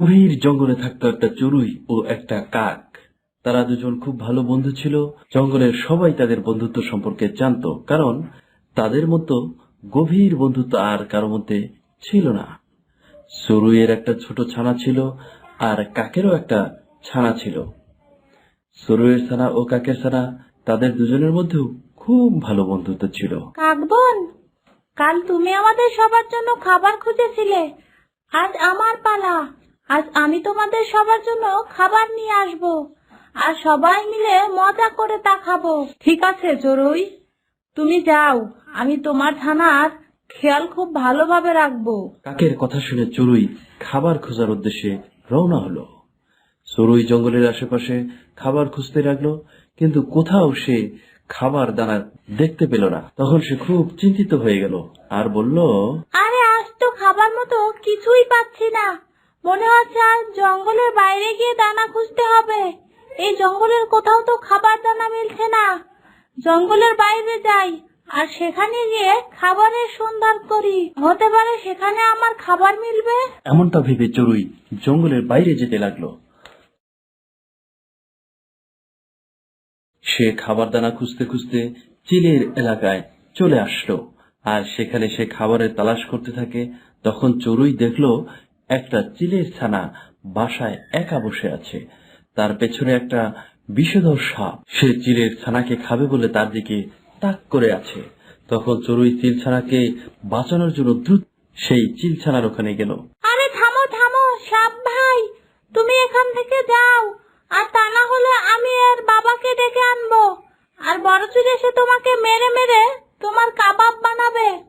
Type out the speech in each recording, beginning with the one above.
গভীর জঙ্গলে থাকতো একটা চড়ুই ও একটা কাক। তারা দুজন খুব ভালো বন্ধু ছিল। জঙ্গলের সবাই তাদের বন্ধুত্ব সম্পর্কে জানতো, কারণ তাদের মতো গভীর বন্ধুত্ব আর কারও মধ্যে ছিল না। চড়ুইয়ের একটা ছোট ছানা ছিল আর কাকেরও একটা ছানা ছিল। চড়ুইয়ের ছানা ও কাকের ছানা তাদের দুজনের মধ্যেও খুব ভালো বন্ধুত্ব ছিল। কাকবন কাল তুমি আমাদের সবার জন্য খাবার খুঁজেছিলে। আজ আমার পালা। আজ আমি তোমাদের সবার জন্য খাবার নিয়ে আসব আর সবাই মিলে মজা করে তা খাব। ঠিক আছে চড়ুই তুমি যাও আমি তোমার থানার খেয়াল খুব ভালোভাবে রাখব। কাকের কথা শুনে চড়ুই খাবার খোঁজার উদ্দেশ্যে রওনা হলো। চড়ুই জঙ্গলের আশেপাশে খাবার খুঁজতে লাগল কিন্তু কোথাও সে খাবার দানা দেখতে পেল না। তখন সে খুব চিন্তিত হয়ে গেল আর বলল আরে আজ তো খাবার মতো কিছুই পাচ্ছি না। মনে হচ্ছে আজ জঙ্গলের বাইরে গিয়ে দানা খুঁজতে হবে। এই জঙ্গলের কোথাও তো খাবার দানা মিলছে না। জঙ্গলের বাইরে যাই, আর সেখানে গিয়ে খাবারের সন্ধান করি। হতে পারে সেখানে আমার খাবার মিলবে? এমনটা ভেবে চড়ুই জঙ্গলের বাইরে যেতে লাগল। সে খাবার দানা খুঁজতে খুঁজতে চিলের এলাকায় চলে আসলো। আর সেখানে সে খাবারের তালাশ করতে থাকে, তখন চড়ুই দেখল একটা চিলের ছানা বাসায় একা বসে আছে। তার পেছনে একটা বিষধর সাপ। সে চিলের ছানাকে খাবে বলে তার দিকে তাক করে আছে। তখন চড়ুই চিল ছানাকে বাঁচানোর জন্য দ্রুত সেই চিল ছানার ওখানে গেল। আরে থামো থামো, সাপ ভাই, তুমি এখান থেকে যাও। আর তা না হলে আমি এর বাবাকে ডেকে আনব। আর বড় চুল এসে তোমাকে মেরে মেরে তোমার কাবাব বানাবে।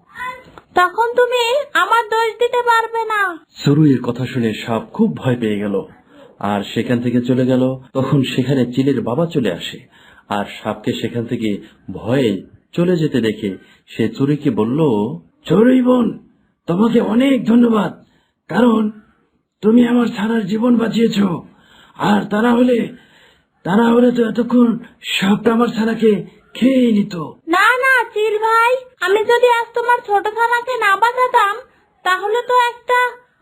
তখন তুমি আমার দোষ দিতে পারবে না। চড়ুইয়ের কথা শুনে সাপ খুব ভয় পেয়ে গেল। আর সেখান থেকে চলে গেল তখন সেখানে চিলের বাবা চলে আসে। আর সাপকে সেখান থেকে ভয়ে চলে যেতে দেখে সে চড়ুইকে বলল চড়ুই বোন তোমাকে অনেক ধন্যবাদ কারণ তুমি আমার ছানার জীবন বাঁচিয়েছ। আর তারা হলে তারা হলে তো এতক্ষণ সাপটা আমার ছানাকে খেয়ে নিত। না চিল ভাই। আমি যদি আজ তোমার ছোট থানাকে না বাঁচাতাম তাহলে তো একটা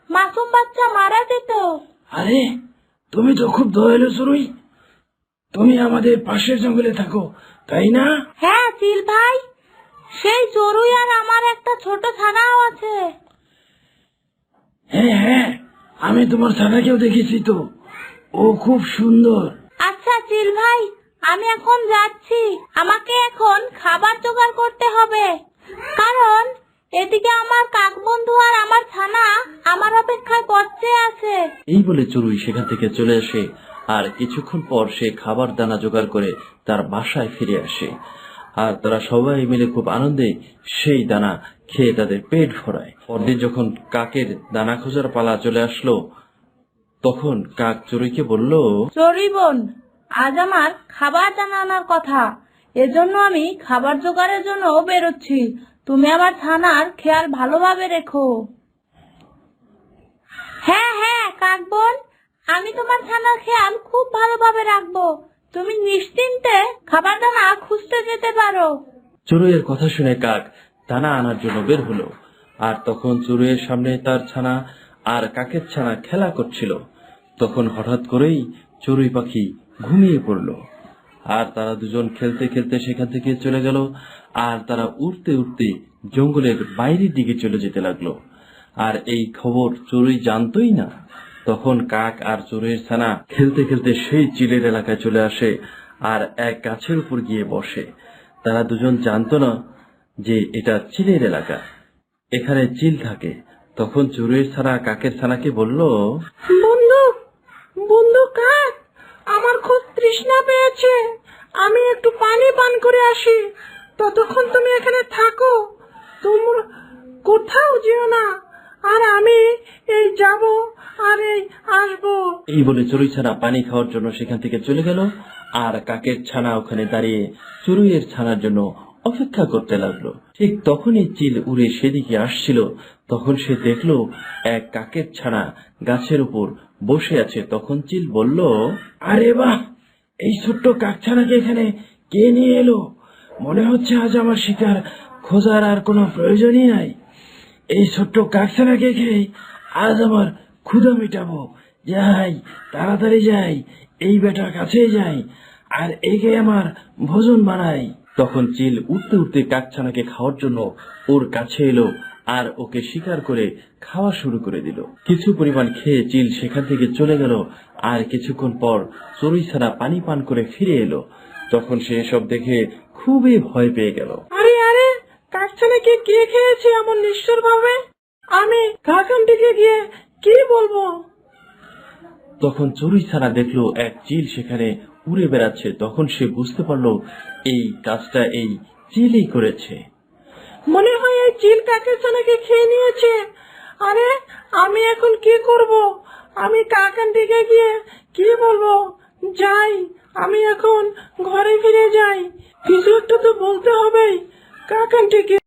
মাসুম বাচ্চা মারা যেত। আরে তুমি তো খুব দয়ালু চড়ুই তুমি আমাদের পাশের জঙ্গলে থাকো তাই না? হ্যাঁ চিল ভাই। সেই চড়ুই আর আমার একটা ছোট থানাও আছে। হ্যাঁ হ্যাঁ আমি তোমার ছানাকেও দেখেছি তো। ও খুব সুন্দর। আচ্ছা চিল ভাই আমি এখন যাচ্ছি। আমাকে এখন খাবার জোগাড় করতে হবে। কারণ এদিকে আমার কাক বন্ধু আর আমার ছানা আমার অপেক্ষায় বসে আছে। এই বলে চড়ুই সেখান থেকে চলে আসে। আর কিছুক্ষণ পর সে খাবার দানা জোগাড় করে তার বাসায় ফিরে আসে। আর তারা সবাই মিলে খুব আনন্দে সেই দানা খেয়ে তাদের পেট ভরায়। পরদিন যখন কাকের দানা খোঁজার পালা চলে আসলো তখন কাক চড়ুইকে বলল চড়ুই বোন আজ আমার খাবার দানা আনার কথা। এজন্য আমি খাবার জোগাড়ের জন্য বেরোচ্ছি। তুমি আমার থানার খেয়াল ভালোভাবে রেখো। হ্যাঁ হ্যাঁ কাক বোন আমি তোমার থানার খেয়াল খুব ভালোভাবে রাখব। তুমি নিশ্চিন্তে খাবার দানা খুঁজতে যেতে পারো। চড়ুইয়ের কথা শুনে কাক দানা আনার জন্য বের হলো। আর তখন চড়ুইয়ের সামনে তার ছানা আর কাকের ছানা খেলা করছিল। তখন হঠাৎ করেই চড়ুই পাখি ঘুমিয়ে পড়ল। আর তারা দুজন খেলতে খেলতে সেখান থেকে চলে গেল। আর তারা উড়তে উড়তে জঙ্গলের বাইরের দিকে চলে যেতে লাগল। আর এই খবর চড়ুই জানতোই না। তখন কাক আর চড়ুইয়ের ছানা খেলতে খেলতে সেই চিলের এলাকায় চলে আসে আর এক গাছের উপর গিয়ে বসে। তারা দুজন জানতো না যে এটা চিলের এলাকা। এখানে চিল থাকে। তখন চড়ুইয়ের ছানা কাকের ছানাকে বলল বন্ধু বন্ধু কাক! আমার খুব তৃষ্ণা পেয়েছে। আমি একটু পানি পান করে আসি। ততক্ষণ তুমি এখানে থাকো। তোমরা কোথাও যেও না। আর আমি এই যাব আর এই আসব। এই বলে চড়ুই ছানা পানি খাওয়ার জন্য সেখান থেকে চলে গেল। আর কাকের ছানা ওখানে দাঁড়িয়ে চড়ুইয়ের ছানার জন্য অপেক্ষা করতে লাগল। ঠিক তখনই চিল উড়ে সেদিকে আসছিল। তখন সে দেখল এক কাকের ছানা গাছের উপর বসে আছে, তখন চিল বলল, আরে বাহ, এই ছোট্ট কাক ছানাকে এখানে কে নিয়ে এলো? মনে হচ্ছে আজ আমার শিকার, খোঁজার আর কোনো প্রয়োজনই নাই। এই ছোট্ট কাকছানাকে খেয়ে আজ আমার ক্ষুধা মেটাবো। যাই, তাড়াতাড়ি যাই, এই বেটার কাছেই যাই, আর একে আমার ভোজন বানাই। তখন চিল উঠতে উঠতে কাকছানাকে খাওয়ার জন্য ওর কাছে এলো আর ওকে শিকার করে খাওয়া শুরু করে দিল। কিছু পরিমাণ খেয়ে চিল সেখান থেকে চলে গেল আর কিছুক্ষণ পর চড়ুই ছানা পানি পান করে ফিরে এলো। তখন সে এসব দেখে খুবই ভয় পেয়ে গেল। আরে আরে কাকছানাকে কে খেয়েছে এমন নিষ্ঠুর ভাবে আমি কাকানটিকে গিয়ে কি বলব? তখন চড়ুই ছানা দেখল এক চিল সেখানে উড়ে বেড়াচ্ছে। তখন সে বুঝতে পারল এই কাজটা এই চিলই করেছে। মনে হয় এই চিল কাকাছানাকে খেয়ে নিয়েছে? আরে, আমি এখন কি করব? আমি কাকানটিকে গিয়ে কি বলব? যাই, আমি এখন ঘরে ফিরে যাই। কিছু একটা তো বলতে হবেই। কাকানটিকে